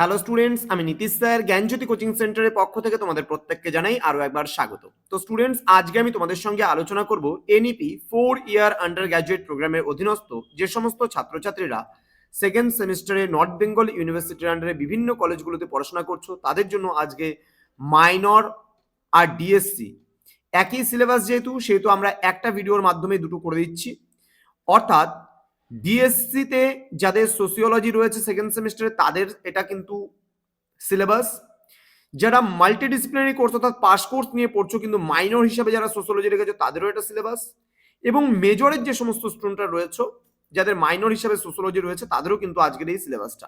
Hello students আমি Nitish sir, জ্ঞানজ্যোতি coaching সেন্টারের পক্ষ থেকে তোমাদের প্রত্যেককে জানাই আরও একবার স্বাগত। তো স্টুডেন্টস আজকে আমি তোমাদের সঙ্গে আলোচনা করব NEP four year undergraduate প্রোগ্রামের অধীনস্থ যে সমস্ত ছাত্রছাত্রীরা সেকেন্ড সেমিস্টারে নর্থ বেঙ্গল ইউনিভার্সিটির আন্ডারে বিভিন্ন কলেজগুলোতে পড়াশোনা করছ, তাদের জন্য আজকে মাইনর আর ডিএসসি একই সিলেবাস যেহেতু, সেহেতু আমরা একটা ভিডিওর মাধ্যমে দুটো করে দিচ্ছি। অর্থাৎ ডিএসসিতে যাদের সোসিওলজি রয়েছে সেকেন্ড সেমিস্টারে তাদের এটা কিন্তু সিলেবাস যারা মাল্টিডিসিপ্লিনারি কোর্স অর্থাৎ পাস কোর্স নিয়ে পড়ছো কিন্তু মাইনর হিসাবে যারা সোসিওলজি রেখেছো, তাদেরও এটা সিলেবাস এবং মেজরের যে সমস্ত স্টুডেন্টরা রয়েছে, যাদের মাইনর হিসাবে সোসিওলজি রয়েছে, তাদেরও কিন্তু আজকের এই সিলেবাসটা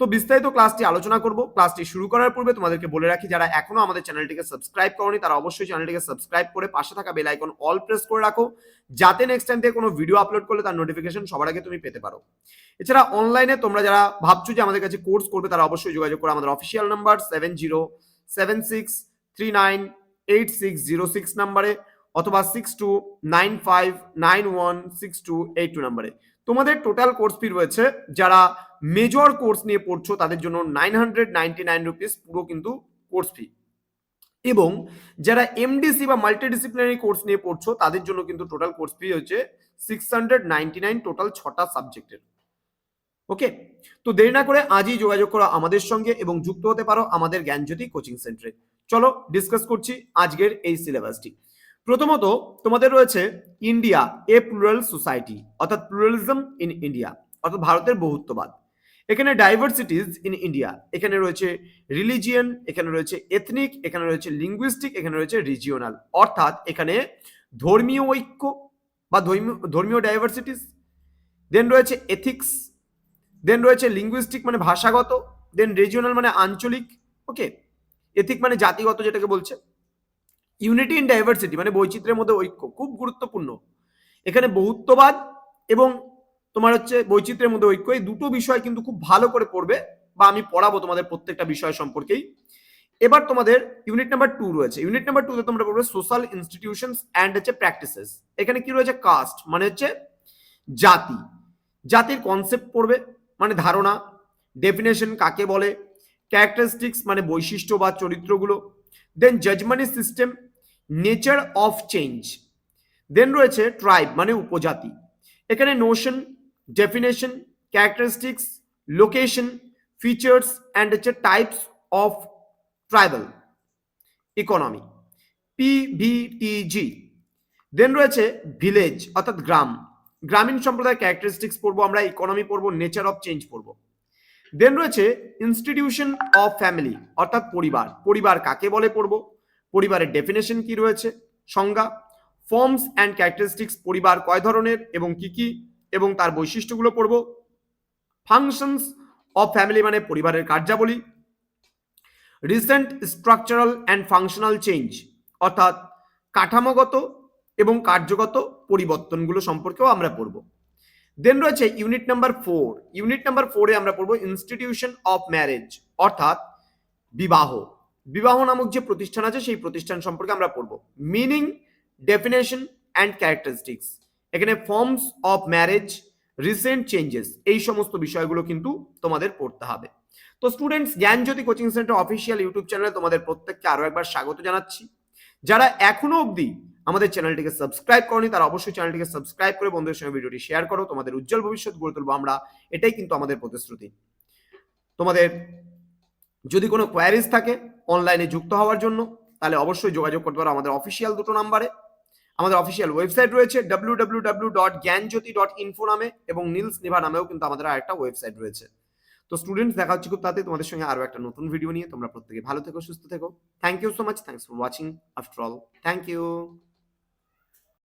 তো বিস্তারিত ক্লাসটি আলোচনা করব। ক্লাসটি শুরু করার পূর্বে তোমাদেরকে বলে রাখি, যারা এখনও আমাদের চ্যানেলটিকে সাবস্ক্রাইব করনি, তারা অবশ্যই চ্যানেলটিকে সাবস্ক্রাইব করে পাশে থাকা বেল আইকন অল প্রেস করে রাখো, যাতে নেক্সট টাইম থেকে কোনো ভিডিও আপলোড করলে তার নোটিফিকেশন সবার আগে তুমি পেতে পারো। এছাড়া অনলাইনে তোমরা যারা ভাবছ যে আমাদের কাছে কোর্স করবে, তারা অবশ্যই যোগাযোগ করো আমাদের official number seven zero seven six three nine eight six zero six নাম্বারে অথবা six two nine five nine one six two eight two নাম্বারে তোমাদের টোটাল কোর্স ফি রয়েছে, যারা মেজর কোর্স নিয়ে পড়ছো, তাদের জন্য nine hundred ninety nine rupees পুরো কিন্তু কোর্স ফি এবং যারা এমডিসি বা মাল্টিডিসিপ্লিনারি কোর্স নিয়ে পড়ছো, তাদের জন্য কিন্তু টোটাল কোর্স ফি হচ্ছে six hundred ninety nine total ছটা সাবজেক্টের ওকে তো দেরি না করে আজই যোগাযোগ করো আমাদের সঙ্গে এবং যুক্ত হতে পারো আমাদের জ্ঞানজ্যোতি কোচিং সেন্টারে চলো ডিসকাস করছি আজকের এই সিলেবাসটি প্রথমত তোমাদের রয়েছে ইন্ডিয়া, এ প্লুরাল সোসাইটি, অর্থাৎ প্লুরালিজম ইন ইন্ডিয়া, অর্থাৎ ভারতের বহুত্ববাদ। এখানে ডাইভার্সিটিজ ইন ইন্ডিয়া, এখানে রয়েছে রিলিজিয়ন, এখানে রয়েছে এথনিক, এখানে রয়েছে লিঙ্গুইস্টিক, এখানে রয়েছে রিজিওনাল। অর্থাৎ এখানে ধর্মীয় ঐক্য বা ধর্মীয় ডাইভার্সিটিস দেন রয়েছে এথিক্স, দেন রয়েছে লিঙ্গুইস্টিক মানে ভাষাগত, দেন রিজিওনাল মানে আঞ্চলিক, ওকে? এথিক মানে জাতিগত যেটাকে বলছে। ইউনিটি ইন ডাইভার্সিটি মানে বৈচিত্র্যের মধ্যে ঐক্য, খুব গুরুত্বপূর্ণ। এখানে বহুত্ববাদ এবং তোমার হচ্ছে বৈচিত্র্যের মধ্যে ঐক্য, এই দুটো বিষয় কিন্তু খুব ভালো করে পড়বে বা আমি পড়াবো তোমাদের প্রত্যেকটা বিষয় সম্পর্কেই। এবার তোমাদের ইউনিট নাম্বার টু রয়েছে। ইউনিট নাম্বার টুতে তোমরা পড়বে সোশ্যাল ইনস্টিটিউশনস অ্যান্ড হচ্ছে প্র্যাকটিসেস এখানে কি রয়েছে? কাস্ট মানে হচ্ছে জাতি। জাতির কনসেপ্ট পড়বে মানে ধারণা। ডেফিনেশন কাকে বলে? ক্যারেক্টারিস্টিক্স মানে বৈশিষ্ট্য বা চরিত্রগুলো। Then jajmani system nature of change. Then রয়েছে ট্রাইব মানে উপজাতি। এখানে notion definition characteristics location features and হচ্ছে types of tribal economy PVTG then রয়েছে ভিলেজ অর্থাৎ গ্রাম। গ্রামীণ সম্প্রদায়ের ক্যারেক্টারিস্টিক্স পড়ব আমরা ইকোনমি পড়ব নেচার অফ চেঞ্জ পড়ব। দেন রয়েছে ইনস্টিটিউশন অফ ফ্যামিলি অর্থাৎ পরিবার। পরিবার কাকে বলে পড়ব? পরিবারের ডেফিনেশন কি রয়েছে? সংজ্ঞা ফর্মস অ্যান্ড ক্যারেক্টারিস্টিক্স পরিবার কয় ধরনের এবং কি কি এবং তার বৈশিষ্ট্যগুলো পড়ব। ফাংশনস অফ ফ্যামিলি মানে পরিবারের কার্যাবলী। Recent structural and functional change অর্থাৎ কাঠামোগত এবং কার্যগত পরিবর্তনগুলো সম্পর্কেও আমরা পড়ব। দেন রয়েছে unit number four unit number ফোরে আমরা পড়ব ইনস্টিটিউশন অফ ম্যারেজ অর্থাৎ বিবাহ। বিবাহ নামক যে প্রতিষ্ঠান আছে, সেই প্রতিষ্ঠান সম্পর্কে আমরা পড়ব। মিনিং ডেফিনেশন অ্যান্ড ক্যারেক্টারিস্টিক্স এখানে forms of marriage recent changes এই সমস্ত বিষয়গুলো কিন্তু তোমাদের পড়তে হবে। তো students Gyanjyoti coaching centre official YouTube চ্যানেলে তোমাদের প্রত্যেককে আরও একবার স্বাগত জানাচ্ছি। যারা এখনও অবধি আমাদের চ্যানেলটিকে সাবস্ক্রাইব করনি, তারা অবশ্যই চ্যানেলটিকে সাবস্ক্রাইব করে বন্ধুদের সঙ্গে ভিডিওটি শেয়ার করো। তোমাদের উজ্জ্বল ভবিষ্যৎ গড়ে তুলবো আমরা। এটাই কিন্তু আমাদের প্রতিশ্রুতি। তোমাদের যদি কোনো কোয়ারিজ থাকে অনলাইনে যুক্ত হওয়ার জন্য, তাহলে অবশ্যই যোগাযোগ করতে পারো আমাদের অফিসিয়াল দুটো নাম্বারে আমাদের অফিসিয়াল ওয়েবসাইট রয়েছে W W W dot Gyanjyoti dot info নামে এবং নীলস নিভা নামেও কিন্তু আমাদের আরেকটা ওয়েবসাইট রয়েছে। তো স্টুডেন্টস দেখা হচ্ছে খুব তাতে তোমাদের সঙ্গে আরও একটা নতুন ভিডিও নিয়ে। তোমরা প্রত্যেকে ভালো থেকো, সুস্থ থেকো। Thank you so much thanks for watching after all thank you